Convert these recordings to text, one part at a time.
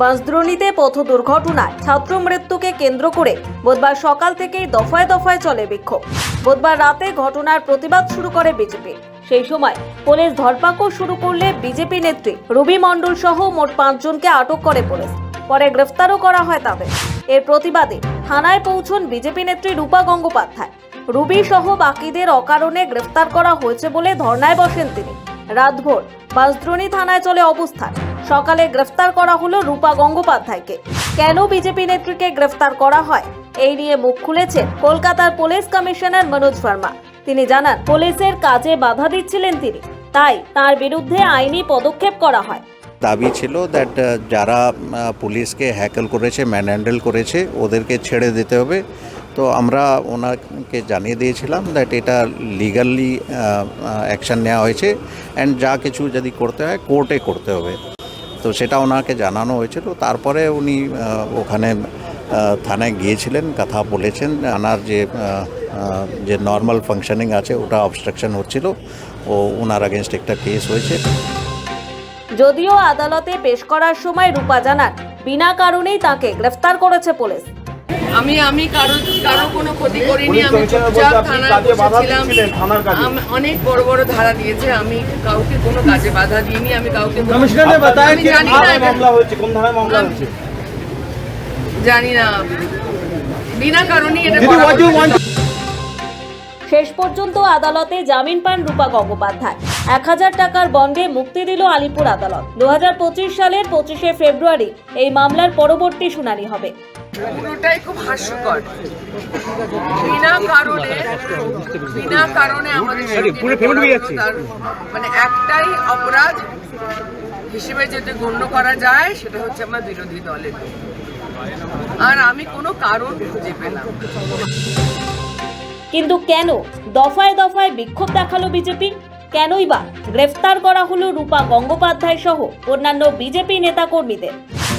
বাঁশদ্রোণীতে পথ দুর্ঘটনায় ছাত্র মৃত্যুকে কেন্দ্র করে বুধবার সকাল থেকেই দফায় দফায় চলে বিক্ষোভ। বুধবার রাতে ঘটনার প্রতিবাদ শুরু করে বিজেপি। সেই সময় পুলিশ ধরপাকড় শুরু করলে বিজেপি নেত্রী রবি মণ্ডল সহ মোট পাঁচজনকে আটক করে পুলিশ। পরে গ্রেফতারও করা হয় তাদের। এর প্রতিবাদে থানায় পৌঁছন বিজেপি নেত্রী রূপা গঙ্গোপাধ্যায়। রুবি সহ বাকিদের অকারণে গ্রেফতার করা হয়েছে বলে ধর্নায় বসেন তিনি। রাতভর বাসদ্রোণী থানায় চলে অবস্থান। সকালে গ্রেফতার করা হলো রূপা গঙ্গোপাধ্যায়কে। কেন বিজেপি নেত্রীকে গ্রেফতার করা হয়? এই নিয়ে মুখ খুলেছেন কলকাতার পুলিশ কমিশনার মনোজ ভার্মা। তিনি জানান, পুলিশের কাজে বাধা দিচ্ছিলেন তিনি। তাই তার বিরুদ্ধে আইনি পদক্ষেপ করা হয়। দাবি ছিল দ্যাট যারা পুলিশকে হ্যাকেল করেছে ম্যানহ্যান্ডেল করেছে, ওদেরকে ছেড়ে দিতে হবে। তো আমরা ওনাকে জানিয়ে দিয়েছিলাম দ্যাট এটা লিগালি অ্যাকশন নেওয়া হয়েছে। অ্যান্ড যা কিছু যদি করতে হয় কোর্টে করতে হবে। তো সেটা ওনাকে জানানো হয়েছিল। তারপরে উনি ওখানে থানায় গিয়েছিলেন, কথা বলেছেন, আনার যে যে নর্মাল ফাংশনিং আছে, ওটা অবস্ট্রাকশন হচ্ছিল। ও ওনার আগেনস্ট একটা কেস হয়েছে। যদিও আদালতে পেশ করার সময় রূপা জানান, বিনা কারণেই তাকে গ্রেফতার করেছে পুলিশ। আমি আমি কারও কারও কোনো ক্ষতি করিনি আমি চুপচাপ থানায় বসেছিলাম অনেক বড় বড় ধারা দিয়েছে আমি কাউকে কোনো কাজে বাধা দিইনি আমি কাউকে জানি না জানি না। বিনা কারণে এটা শেষ পর্যন্ত আদালতে জামিন পান রূপা গঙ্গোপাধ্যায়। এক হাজার টাকার বন্ডে মুক্তি দিল আলিপুর আদালত। দুহাজার পঁচিশ সালের পঁচিশে ফেব্রুয়ারি এই মামলার পরবর্তী শুনানি হবে। পুরোটাই খুব হাস্যকর। বিনা কারণে বিনা কারণে আমাদের মানে একটাই অপরাধ হিসেবে যদি গণ্য করা যায় সেটা হচ্ছে আমার বিরোধী দলের। আর আমি কোনো কারণ খুঁজে পেলাম না। কিন্তু কেন দফায় দফায় বিক্ষোভ দেখাল বিজেপি? কেনই বা গ্রেফতার করা হলো রূপা গঙ্গোপাধ্যায় সহ অন্যান্য বিজেপি নেতাকর্মীদের?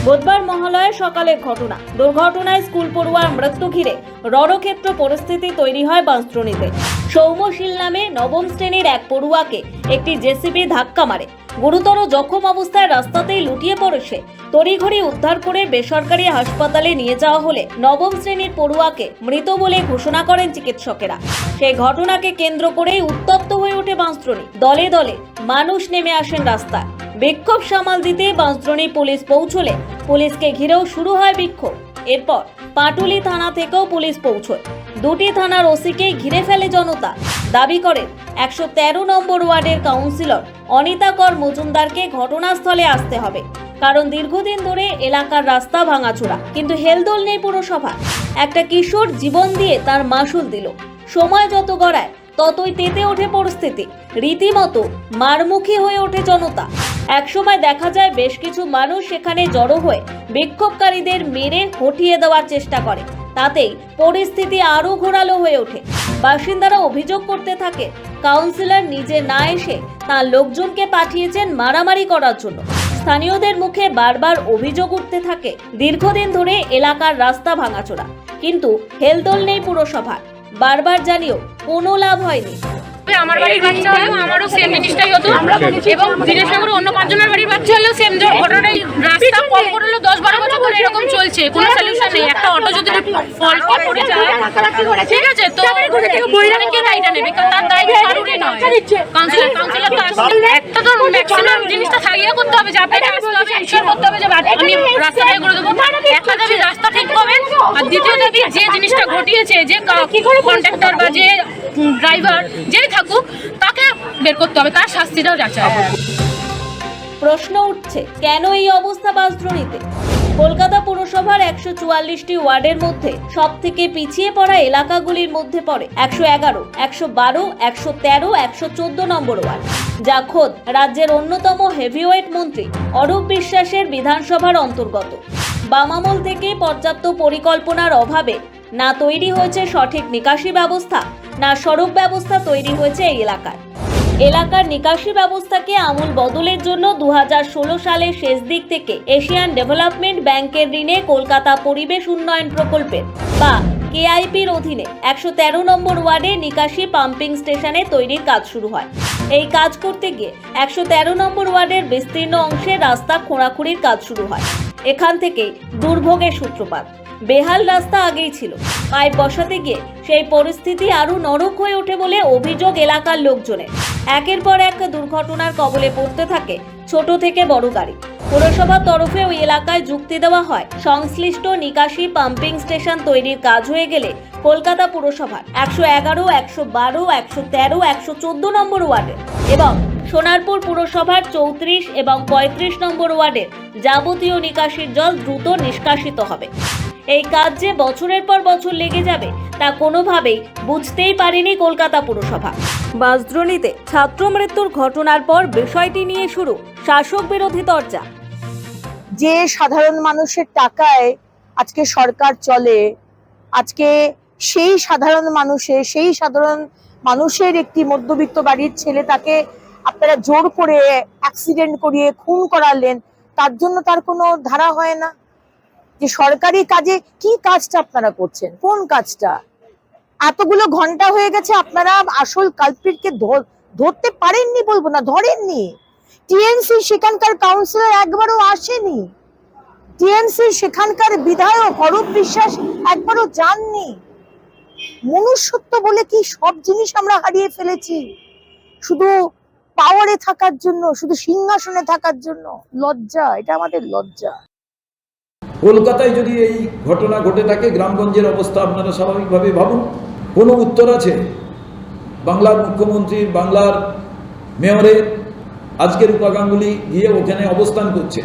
বুধবার মহালয়ের সকালের ঘটনা। দুর্ঘটনায় স্কুল পড়ুয়ার মৃত্যু ঘিরে রণক্ষেত্র পরিস্থিতি তৈরি হয় বাঁশদ্রোণীতে সৌম্যশীল নামে নবম শ্রেণির এক পড়ুয়াকে একটি জেসিবি ধাক্কা মারে। গুরুতর জখম অবস্থায় রাস্তাতেই লুটিয়ে পড়েছে। তড়িঘড়ি উদ্ধার করে বেসরকারি হাসপাতালে নিয়ে যাওয়া হলে নবম শ্রেণির পড়ুয়াকে মৃত বলে ঘোষণা করেন চিকিৎসকেরা। সেই ঘটনাকে কেন্দ্র করেই উত্তপ্ত হয়ে ওঠে বাঁশদ্রোণী দলে দলে মানুষ নেমে আসেন রাস্তায়। বিক্ষোভ সামাল দিতে বাঁশদ্রোণী পুলিশ পৌঁছলে। পুলিশকে ঘিরেও শুরু হয় বিক্ষোভ। এরপর পাটুলি থানা থেকেও পুলিশ পৌঁছয়। দুটি থানার ওসিকে ঘিরে ফেলে জনতা। দাবি করেন, একশো তেরো নম্বর ওয়ার্ডের কাউন্সিলর অনিতা কর মজুমদারকে ঘটনাস্থলে আসতে হবে। কারণ দীর্ঘদিন ধরে এলাকার রাস্তা ভাঙাচোরা। কিন্তু হেলদোল নেই পুরসভা একটা কিশোর জীবন দিয়ে তার মাসুল দিল। সময় যত গড়ায় ততই তেতে ওঠে পরিস্থিতি। রীতিমতো মারমুখী হয়ে ওঠে জনতা। একসময় দেখা যায় বেশ কিছু মানুষ সেখানে জড়ো হয়ে বিক্ষোভকারীদের মেরে হটিয়ে দেওয়ার চেষ্টা করে। তাতেই পরিস্থিতি আরও ঘোরালো হয়ে ওঠে। বাসিন্দারা অভিযোগ করতে থাকে, কাউন্সিলর নিজে না এসে তার লোকজনকে পাঠিয়েছেন মারামারি করার জন্য। স্থানীয়দের মুখে বারবার অভিযোগ উঠতে থাকে, দীর্ঘদিন ধরে এলাকার রাস্তা ভাঙাচোরা। কিন্তু হেলদোল নেই পুরসভার। বারবার জানিও কোনো লাভ হয়নি। তবে আমার বাড়ির বাচ্চা হলেও আমারও সেম জিনিসটাই হতো। এবং দিনেশনগর অন্য পাঁচজনের বাড়ির বাচ্চা হলেও সেম ঘটনাটাই রাস্তা কম করল দশ বারো বছর ধরে এরকম চলছে। কোনো সলিউশন নেই। একটা অটো যদি ফল্ট পড়ে যায় ঠিক আছে তো বইরানি কে দায়টা নেবে তার দায় কারোরই নয়। কাউন্সিলর কাউন্সিলর তো আসলে একটা তো ম্যাক্সিমাম জিনিসটা থাকিয়ে করতে হবে যে আপনাকে আসতে হবে এনশিওর করতে হবে যে আমি রাস্তাটাই করে দেবো। একটা দাবি রাস্তা ঠিক করবেন আর দ্বিতীয় দাবি যে জিনিসটা ঘটিয়েছে যে কন্ট্রাক্টর বা যে ড্রাইভার যেই থাকুক, তাকে বের করতে হবে, তার শাস্তিটাও হবে প্রশ্ন উঠছে, কেন এই অবস্থা বাসদ্রোণীতে কলকাতা পুরসভার একশো চুয়াল্লিশটি ওয়ার্ডের মধ্যে সব থেকে পিছিয়ে পড়া এলাকাগুলির মধ্যে পড়ে একশো এগারো, একশো বারো, একশো তেরো, একশো চোদ্দ নম্বর ওয়ার্ড। যা খোদ রাজ্যের অন্যতম হেভিওয়েট মন্ত্রী অরূপ বিশ্বাসের বিধানসভার অন্তর্গত। বামামল থেকে পর্যাপ্ত পরিকল্পনার অভাবে না তৈরি হয়েছে সঠিক নিকাশি ব্যবস্থা না সড়ক ব্যবস্থা তৈরি হয়েছে এই এলাকায় এলাকার নিকাশি ব্যবস্থাকে আমূল বদলের জন্য দু হাজার ষোলো সালের শেষ দিক থেকে এশিয়ান ডেভেলপমেন্ট ব্যাংকের ঋণে কলকাতা পরিবেশ উন্নয়ন প্রকল্পের বা কেআইপির অধীনে একশো তেরো নম্বর ওয়ার্ডে নিকাশি পাম্পিং স্টেশনে তৈরির কাজ শুরু হয়। এই কাজ করতে গিয়ে একশো তেরো নম্বর ওয়ার্ডের বিস্তীর্ণ অংশে রাস্তা খোঁড়াখুঁড়ির কাজ শুরু হয়। এখান থেকে দুর্ভোগের সূত্রপাত। বেহাল রাস্তা আগেই ছিল। পাইপ বসাতে গিয়ে সেই পরিস্থিতি আরও নরক হয়ে ওঠে বলে অভিযোগ এলাকার লোকজনের। একের পর এক দুর্ঘটনার কবলে পড়তে থাকে ছোট থেকে বড় গাড়ি। পুরসভার তরফে ওই এলাকায় যুক্তি দেওয়া হয়, সংশ্লিষ্ট নিকাশি পাম্পিং স্টেশন তৈরির কাজ হয়ে গেলে কলকাতা পুরসভার একশো এগারো, একশো বারো, একশো তেরো, একশো চোদ্দ নম্বর ওয়ার্ডে এবং সোনারপুর পুরসভার চৌত্রিশ এবং পঁয়ত্রিশ নম্বর ওয়ার্ডের যাবতীয় নিকাশির জল দ্রুত নিষ্কাশিত হবে। এই কাজ যে বছরের পর বছর লেগে যাবে, তা কোনোভাবেই বুঝতেই পারেনি কলকাতা পুরসভা। বাসদ্রোণীতে ছাত্র মৃত্যুর ঘটনার পর বিষয়টি নিয়ে শুরু শাসক বিরোধী তর্জা যে সাধারণ মানুষের টাকায় আজকে সরকার চলে, আজকে সেই সাধারণ মানুষের সেই সাধারণ মানুষের একটি মধ্যবিত্ত বাড়ির ছেলে তাকে আপনারা জোর করে অ্যাক্সিডেন্ট করিয়ে, খুন করালেন, তার জন্য তার কোনো ধারা হয় না। যে সরকারি কাজে কি কাজটা আপনারা করছেন? কোন কাজটা? এতগুলো ঘণ্টা হয়ে গেছে আপনারা আসল কালপিটকে ধরতে পারেননি বলব না, ধরেননি। টিএমসি সেখানকার কাউন্সিলর একবারও আসেনি। টিএমসি সেখানকার বিধায়ক অরূপ বিশ্বাস একবারও যাননি। মনুষ্যত্ব বলে কি সব জিনিস আমরা হারিয়ে ফেলেছি? শুধু পাওয়ারে থাকার জন্য, শুধু সিংহাসনে থাকার জন্য। লজ্জা, এটা আমাদের লজ্জা। কলকাতায় যদি এই ঘটনা ঘটে থাকে, গ্রামগঞ্জের অবস্থা আপনারা স্বাভাবিকভাবে ভাবুন। কোনো উত্তর আছে? বাংলার মুখ্যমন্ত্রী, বাংলার মেয়রের আজকের রূপা গাঙ্গুলি গিয়ে ওখানে অবস্থান করছে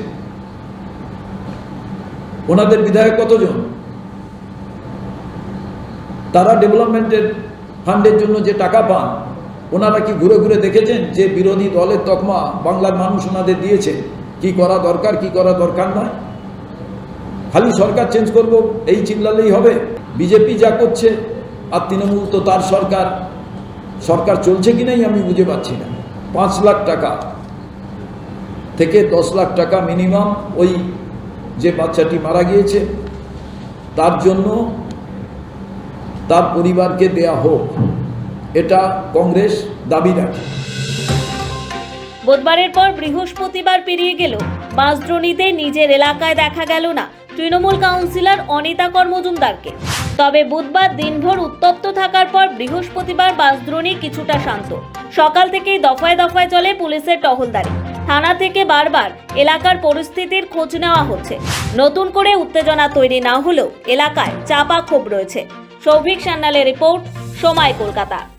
ওনাদের বিধায়ক কতজন? তারা ডেভেলপমেন্টের ফান্ডের জন্য যে টাকা পান, ওনারা কি ঘুরে ঘুরে দেখেছেন যে বিরোধী দলের তকমা বাংলার মানুষ ওনাদের দিয়েছে? কি করা দরকার, কি করা দরকার নয়? খালি সরকার চেঞ্জ করব, এই চিল্লালেই হবে। বিজেপি যা করছে, আর তৃণমূল তো তার সরকার। সরকার চলছে কি নাই আমি বুঝে পাচ্ছি না। পাঁচ লাখ টাকা থেকে দশ লাখ টাকা মিনিমাম ওই যে বাচ্চাটি মারা গিয়েছে, তার জন্য তার পরিবারকে দেয়া হোক। এটা কংগ্রেস দাবি রাখে। বুধবারের পর বৃহস্পতিবার পেরিয়ে গেল। বাসদ্রোণীতে নিজের এলাকায় দেখা গেল না। তৃণমূল কাউন্সিলর অনিতা কর মজুমদারকে। তবে বুধবার দিনভর উত্তপ্ত থাকার পর বৃহস্পতিবার বাসদ্রোণী কিছুটা শান্ত। সকাল থেকেই দফায় দফায় চলে পুলিশের টহলদারি। থানা থেকে বারবার এলাকার পরিস্থিতির খোঁজ নেওয়া হচ্ছে। নতুন করে উত্তেজনা তৈরি না হলেও এলাকায় চাপা ক্ষোভ রয়েছে। সৌভিক সান্যালের রিপোর্ট, সময় কলকাতা।